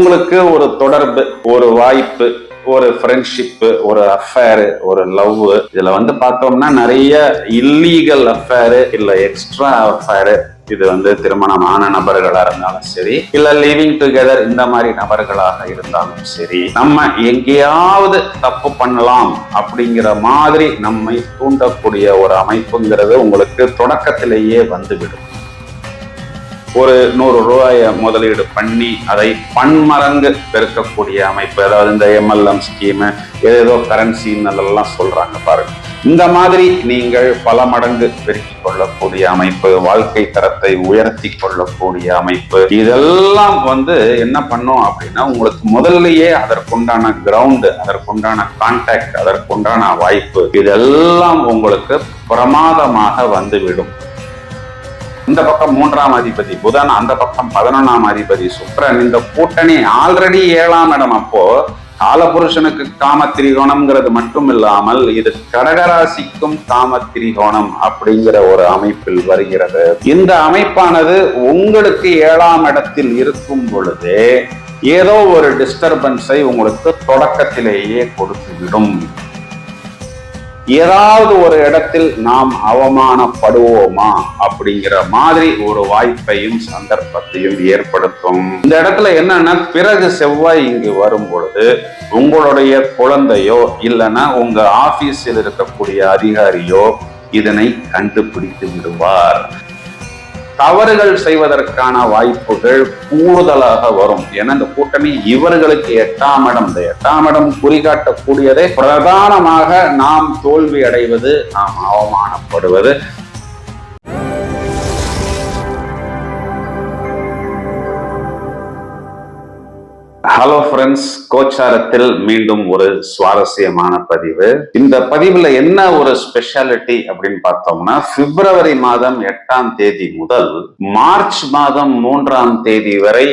உங்களுக்கு ஒரு தொடர்பு ஒரு வாய்ப்பு ஒரு ஃப்ரெண்ட்ஷிப்பு ஒரு அஃபேரு ஒரு லவ் இதுல வந்து பார்த்தோம்னா நிறைய இல்லீகல் அஃபேரு இல்ல எக்ஸ்ட்ரா அஃபேரு இது வந்து திருமணமான நபர்களா இருந்தாலும் சரி இல்ல லிவிங் டுகெதர் இந்த மாதிரி நபர்களாக இருந்தாலும் சரி நம்ம எங்கேயாவது தப்பு பண்ணலாம் அப்படிங்கிற மாதிரி நம்மை தூண்டக்கூடிய ஒரு அமைப்புங்கிறது உங்களுக்கு தொடக்கத்திலேயே வந்துவிடும். ஒரு நூறு ரூபாய முதலீடு பண்ணி அதை பன்மடங்கு பெருக்கக்கூடிய அமைப்பு அதாவது இந்த எம்எல்எம் ஸ்கீமு ஏதேதோ கரன்சின்னு எல்லாம் சொல்றாங்க பாருங்க. இந்த மாதிரி நீங்கள் பல மடங்கு பெருக்கிக் கொள்ளக்கூடிய அமைப்பு வாழ்க்கை தரத்தை உயர்த்தி கொள்ளக்கூடிய அமைப்பு. இதெல்லாம் வந்து என்ன பண்ணும் அப்படின்னா உங்களுக்கு முதல்லயே அதற்குண்டான கிரவுண்டு அதற்குண்டான கான்டாக்ட் அதற்குண்டான வாய்ப்பு இதெல்லாம் உங்களுக்கு பிரமாதமாக வந்துவிடும். இந்த பக்கம் மூன்றாம் அதிபதி புதன் அந்த பக்கம் பதினொன்னாம் அதிபதி சுக்கரன். இந்த கூட்டணி ஆல்ரெடி ஏழாம் இடம் அப்போ காலபுருஷனுக்கு காம திரிகோணம்ங்கிறது மட்டும் இல்லாமல் இது கடகராசிக்கும் காம திரிகோணம் அப்படிங்கிற ஒரு அமைப்பில் வருகிறது. இந்த அமைப்பானது உங்களுக்கு ஏழாம் இடத்தில் இருக்கும் பொழுதே ஏதோ ஒரு டிஸ்டர்பன்ஸை உங்களுக்கு தொடக்கத்திலேயே கொடுத்துவிடும். ஏதாவது ஒரு இடத்தில் நாம் அவமானப்படுவோமா அப்படிங்கிற மாதிரி ஒரு வாய்ப்பையும் சந்தர்ப்பத்தையும் ஏற்படுத்தும். இந்த இடத்துல என்னன்னா பிறகு செவ்வாய் இங்கு வரும் பொழுது உங்களுடைய குழந்தையோ இல்லைன்னா உங்க ஆபீஸில் இருக்கக்கூடிய அதிகாரியோ இதனை கண்டுபிடித்து விடுவார். தவறுகள் செய்வதற்கான வாய்ப்புகள் கூடுதலாக வரும். ஏன்னா இந்த கூட்டணி இவர்களுக்கு எட்டாம் இடம். இந்த எட்டாம் இடம் குறிகாட்டக்கூடியதை பிரதானமாக நாம் தோல்வி அடைவது நாம் அவமானப்படுவது ஹலோ ஃப்ரெண்ட்ஸ் கோச்சாரத்தில் மீண்டும் ஒரு சுவாரஸ்யமான பதிவு. இந்த பதிவுல என்ன ஒரு ஸ்பெஷாலிட்டி அப்படின்னு பார்த்தோம்னா பிப்ரவரி மாதம் எட்டாம் தேதி முதல் மார்ச் மாதம் மூன்றாம் தேதி வரை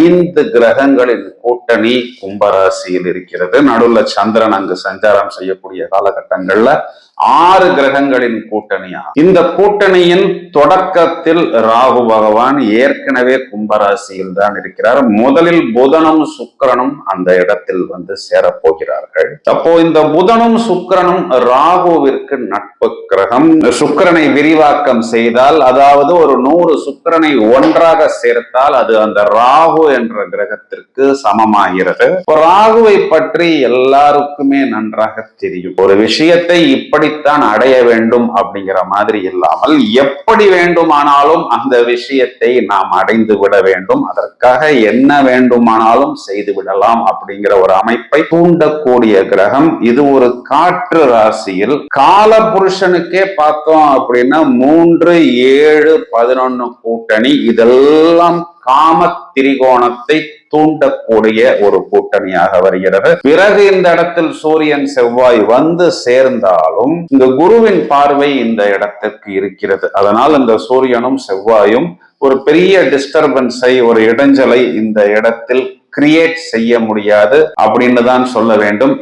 ஐந்து கிரகங்களின் கூட்டணி கும்பராசியில் இருக்கிறது. நடுவில் சந்திரன் அங்கு சஞ்சாரம் செய்யக்கூடிய காலகட்டங்கள்ல ஆறு கிரகங்களின் கூட்டணியா இந்த கூட்டணியின் தொடக்கத்தில் ராகு பகவான் ஏற்கனவே கும்பராசியில் தான் இருக்கிறார். முதலில் புதனும் சுக்கிரனும் அந்த இடத்தில் வந்து சேரப்போகிறார்கள். அப்போ இந்த புதனும் சுக்கரனும் ராகுவிற்கு நட்பு கிரகம். சுக்கிரனை விரிவாக்கம் செய்தால் அதாவது ஒரு நூறு சுக்கிரனை ஒன்றாக சேர்த்தால் அது அந்த ராகு என்ற கிரகத்திற்கு சமமாகிறது. ராகுவை பற்றி எல்லாருக்குமே நன்றாக தெரியும். ஒரு விஷயத்தை இப்படி இப்படித்தான் அடைய வேண்டும் அப்படிங்கிற மாதிரி இல்லாமல் எப்படி வேண்டுமானாலும் அந்த விஷயத்தை நாம் அடைந்து விட வேண்டும். அதற்காக என்ன வேண்டுமானாலும் செய்து விடலாம் அப்படிங்கிற ஒரு அமைப்பை தூண்டக்கூடிய கிரகம். இது ஒரு காற்று ராசியில் கால புருஷனுக்கே பார்த்தோம் அப்படின்னா மூன்று ஏழு பதினொன்னு கூட்டணி. இதெல்லாம் காம திரிகோணத்தை தூண்டக்கூடிய ஒரு கூட்டணியாக வருகிறது. பிறகு இந்த இடத்தில் சூரியன் செவ்வாய் வந்து சேர்ந்தாலும் இந்த குருவின் பார்வை இந்த இடத்திற்கு இருக்கிறது. அதனால் இந்த சூரியனும் செவ்வாயும் ஒரு பெரிய டிஸ்டர்பன்ஸை ஒரு இடைஞ்சலை இந்த இடத்தில் கிரியேட் செய்ய முடியாது அப்படின்னு தான் சொல்ல வேண்டும்.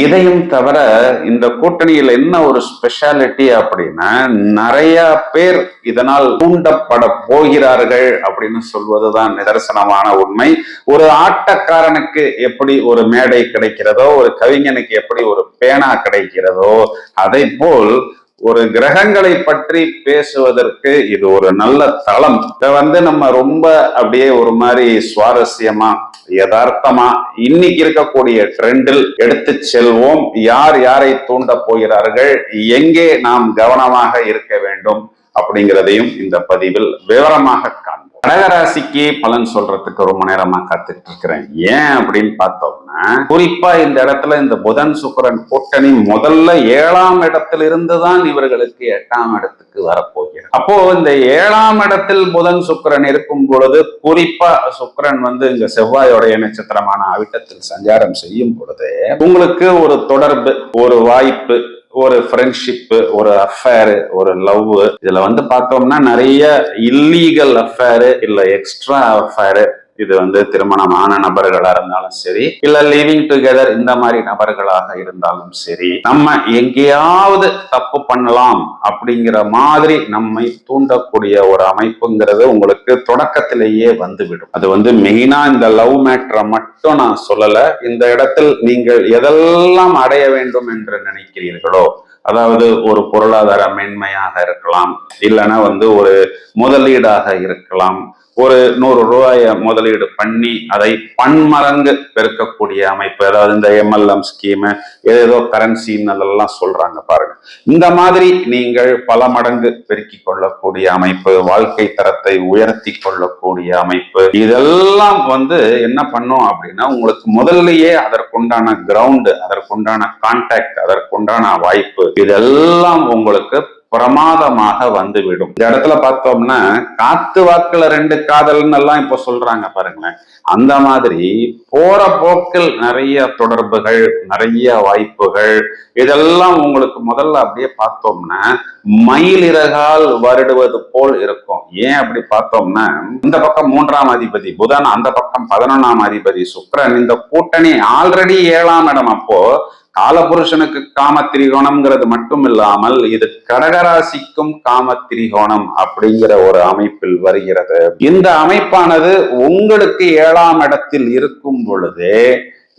இதையும் தவிர இந்த கூட்டணியில் என்ன ஒரு ஸ்பெஷாலிட்டி அப்படின்னா நிறைய பேர் இதனால் தூண்டப்பட போகிறார்கள் அப்படின்னு சொல்வதுதான் நிதர்சனமான உண்மை. ஒரு ஆட்டக்காரனுக்கு எப்படி ஒரு மேடை கிடைக்கிறதோ ஒரு கவிஞனுக்கு எப்படி ஒரு பேனா கிடைக்கிறதோ அதை போல் ஒரு கிரகங்களை பற்றி பேசுவதற்கு இது ஒரு நல்ல தளம். இதை வந்து நம்ம ரொம்ப அப்படியே ஒரு மாதிரி சுவாரஸ்யமா யதார்த்தமா இன்னைக்கு இருக்கக்கூடிய ட்ரெண்டில் எடுத்து செல்வோம். யார் யாரை தூண்ட போகிறார்கள்? எங்கே நாம் கவனமாக இருக்க வேண்டும்? அப்படிங்கிறதையும் இந்த பதிவில் விவரமாக காண்போம். கடகராசிக்கு பலன் சொல்றதுக்கு ரொம்ப நேரமா காத்துட்டு இருக்கிறேன் ஏன் அப்படின்னு பார்த்தோம்னா குறிப்பா இந்த இடத்துல இந்த புதன் சுக்கரன் கூட்டணி முதல்ல ஏழாம் இடத்துல இருந்துதான் இவர்களுக்கு எட்டாம் இடத்துக்கு வரப்போகிறது. அப்போ இந்த ஏழாம் இடத்தில் புதன் சுக்கரன் இருக்கும் பொழுது குறிப்பா சுக்கரன் வந்து இங்க செவ்வாயோடைய நட்சத்திரமான அவிட்டத்தில் சஞ்சாரம் செய்யும் பொழுது உங்களுக்கு ஒரு தொடர்பு ஒரு வாய்ப்பு ஒரு ஃப்ரெண்ட்ஷிப்பு ஒரு அஃபேரு ஒரு லவ் இதுல வந்து பார்த்தோம்னா நிறைய இல்லீகல் அஃபேரு இல்ல எக்ஸ்ட்ரா அஃபேரு இது வந்து திருமணமான நபர்களா இருந்தாலும் சரி இல்ல லிவிங் டுகெதர் இந்த மாதிரி நபர்களாக இருந்தாலும் சரி நம்ம எங்கேயாவது தப்பு பண்ணலாம் அப்படிங்கிற மாதிரி நம்மை தூண்டக்கூடிய ஒரு அமைப்புங்கிறது உங்களுக்கு தொடக்கத்திலேயே வந்துவிடும். அது வந்து மெயினா இந்த லவ் மேட்ரை மட்டும் நான் சொல்லல இந்த இடத்தில் நீங்கள் எதெல்லாம் அடைய வேண்டும் என்று நினைக்கிறீர்களோ அதாவது ஒரு பொருளாதார மேன்மையாக இருக்கலாம் இல்லைன்னா வந்து ஒரு முதலீடாக இருக்கலாம் ஒரு நூறு ரூபாய முதலீடு பண்ணி அதை பன்மடங்கு பெருக்கக்கூடிய அமைப்பு அதாவது இந்த எம்எல்எம் ஸ்கீமு ஏதோ கரன்சின்னு அதெல்லாம் சொல்றாங்க பாருங்க. இந்த மாதிரி நீங்கள் பல மடங்கு பெருக்கி கொள்ளக்கூடிய அமைப்பு வாழ்க்கை தரத்தை உயர்த்தி கொள்ளக்கூடிய அமைப்பு. இதெல்லாம் வந்து என்ன பண்ணும் அப்படின்னா உங்களுக்கு முதல்லயே அதற்குண்டான கிரவுண்டு அதற்குண்டான கான்டாக்ட் அதற்குண்டான வாய்ப்பு இதெல்லாம் உங்களுக்கு பிரமாதமாக வந்துவிடும். இந்த இடத்துல பார்த்தோம்னா காத்து வாக்குல ரெண்டு காதல்னு எல்லாம் இப்ப சொல்றாங்க பாருங்களேன். அந்த மாதிரி போற போக்கில் நிறைய தொடர்புகள் நிறைய வாய்ப்புகள். இதெல்லாம் உங்களுக்கு முதல்ல அப்படியே பார்த்தோம்னா மயிலிறகால் வருடுவது போல் இருக்கும். ஏன் அப்படி பார்த்தோம்னா இந்த பக்கம் மூன்றாம் அதிபதி புதன் அந்த பக்கம் பதினொன்னாம் அதிபதி சுக்கிரன் இந்த கூட்டணி ஆல்ரெடி ஏழாம் இடம் அப்போ காலபுருஷனுக்கு காம திரிகோணம்ங்கிறது மட்டும் இல்லாமல் இது கடகராசிக்கும் காம திரிகோணம் அப்படிங்கிற ஒரு அமைப்பில் வருகிறது. இந்த அமைப்பானது உங்களுக்கு ஏழாம் இடத்தில் இருக்கும் பொழுது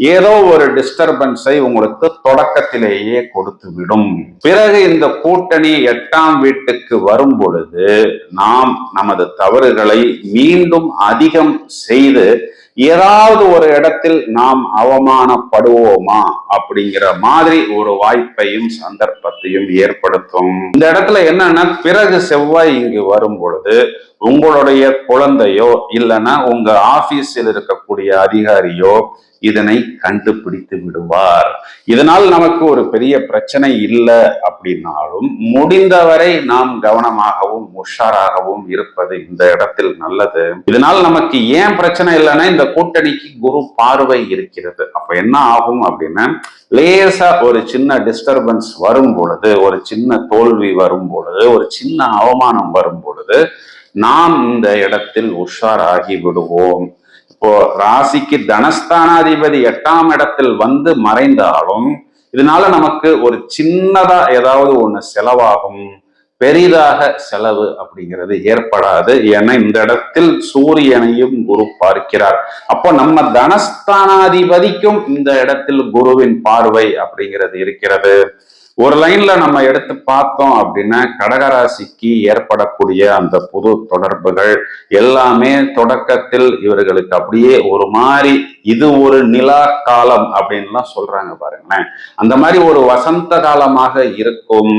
ஏதோ ஒரு டிஸ்டர்பன்ஸை உங்களுக்கு தொடக்கத்திலேயே கொடுத்து விடும் பிறகு இந்த கூட்டணி எட்டாம் வீட்டுக்கு வரும் பொழுது நாம் நமது தவறுகளை மீண்டும் அதிகம் செய்து ஏதாவது ஒரு இடத்தில் நாம் அவமானப்படுவோமா அப்படிங்கிற மாதிரி ஒரு வாய்ப்பையும் சந்தர்ப்பத்தையும் ஏற்படுத்தும். இந்த இடத்துல என்னன்னா பிறகு செவ்வாய் இங்கு வரும் பொழுது உங்களுடைய குழந்தையோ இல்லைன்னா உங்க ஆபீஸில் இருக்கக்கூடிய அதிகாரியோ இதனை கண்டுபிடித்து விடுவார். இதனால் நமக்கு ஒரு பெரிய பிரச்சனை இல்லை அப்படின்னாலும் முடிந்தவரை நாம் கவனமாகவும் உஷாராகவும் இருப்பது இந்த இடத்தில் நல்லது. இதனால் நமக்கு ஏன் பிரச்சனை இல்லைன்னா இந்த கூட்டணிக்கு குரு பார்வை இருக்கிறது. அப்ப என்ன ஆகும் அப்படின்னா லேசா ஒரு சின்ன டிஸ்டர்பன்ஸ் வரும் பொழுது ஒரு சின்ன தோல்வி வரும் பொழுது ஒரு சின்ன அவமானம் வரும் பொழுது நாம் இந்த இடத்தில் உஷாராகி விடுவோம். இப்போ ராசிக்கு தனஸ்தானாதிபதி எட்டாம் இடத்தில் வந்து மறைந்தாலும் இதனால நமக்கு ஒரு சின்னதா ஏதாவது ஒண்ணு செலவாகும். பெரிதாக செலவு அப்படிங்கிறது ஏற்படாது. ஏன்னா இந்த இடத்தில் சூரியனையும் குரு பார்க்கிறார். அப்போ நம்ம தனஸ்தானாதிபதிக்கும் இந்த இடத்தில் குருவின் பார்வை அப்படிங்கிறது இருக்கிறது. ஒரு லைன்ல நம்ம எடுத்து பார்த்தோம் அப்படின்னா கடகராசிக்கு ஏற்படக்கூடிய அந்த புது தொடர்புகள் எல்லாமே தொடக்கத்தில் இவர்களுக்கு அப்படியே ஒரு மாதிரி இது ஒரு நிலா காலம் அப்படின்லாம் சொல்றாங்க பாருங்களேன். அந்த மாதிரி ஒரு வசந்த காலமாக இருக்கும்.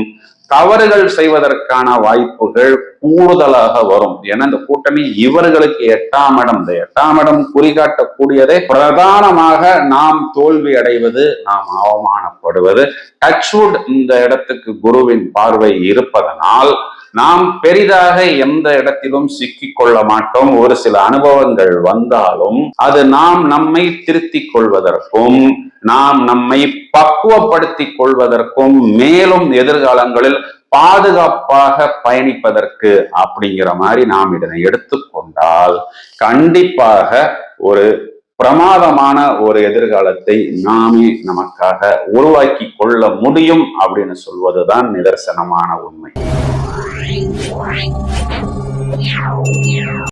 தவறுகள் செய்வதற்கான வாய்ப்புகள் கூடுதலாக வரும். ஏன்னா இந்த கூட்டணி இவர்களுக்கு எட்டாம் இடம். இந்த எட்டாம் இடம் குறிகாட்டக்கூடியதை பிரதானமாக நாம் தோல்வி அடைவது நாம் அவமானப்படுவது. டச்வுட் இந்த இடத்துக்கு குருவின் பார்வை இருப்பதனால் நாம் பெரிதாக எந்த இடத்திலும் சிக்கிக் கொள்ள மாட்டோம். ஒரு சில அனுபவங்கள் வந்தாலும் அது நாம் நம்மை திருத்திக் கொள்வதற்கும் நாம் நம்மை பக்குவப்படுத்திக் கொள்வதற்கும் மேலும் எதிர்காலங்களில் பாதுகாப்பாக பயணிப்பதற்கு அப்படிங்கிற மாதிரி நாம் இதனை எடுத்துக்கொண்டால் கண்டிப்பாக ஒரு பிரமாதமான ஒரு எதிர்காலத்தை நாமே நமக்காக உருவாக்கி கொள்ள முடியும் அப்படின்னு சொல்வதுதான் நிதர்சனமான உண்மை.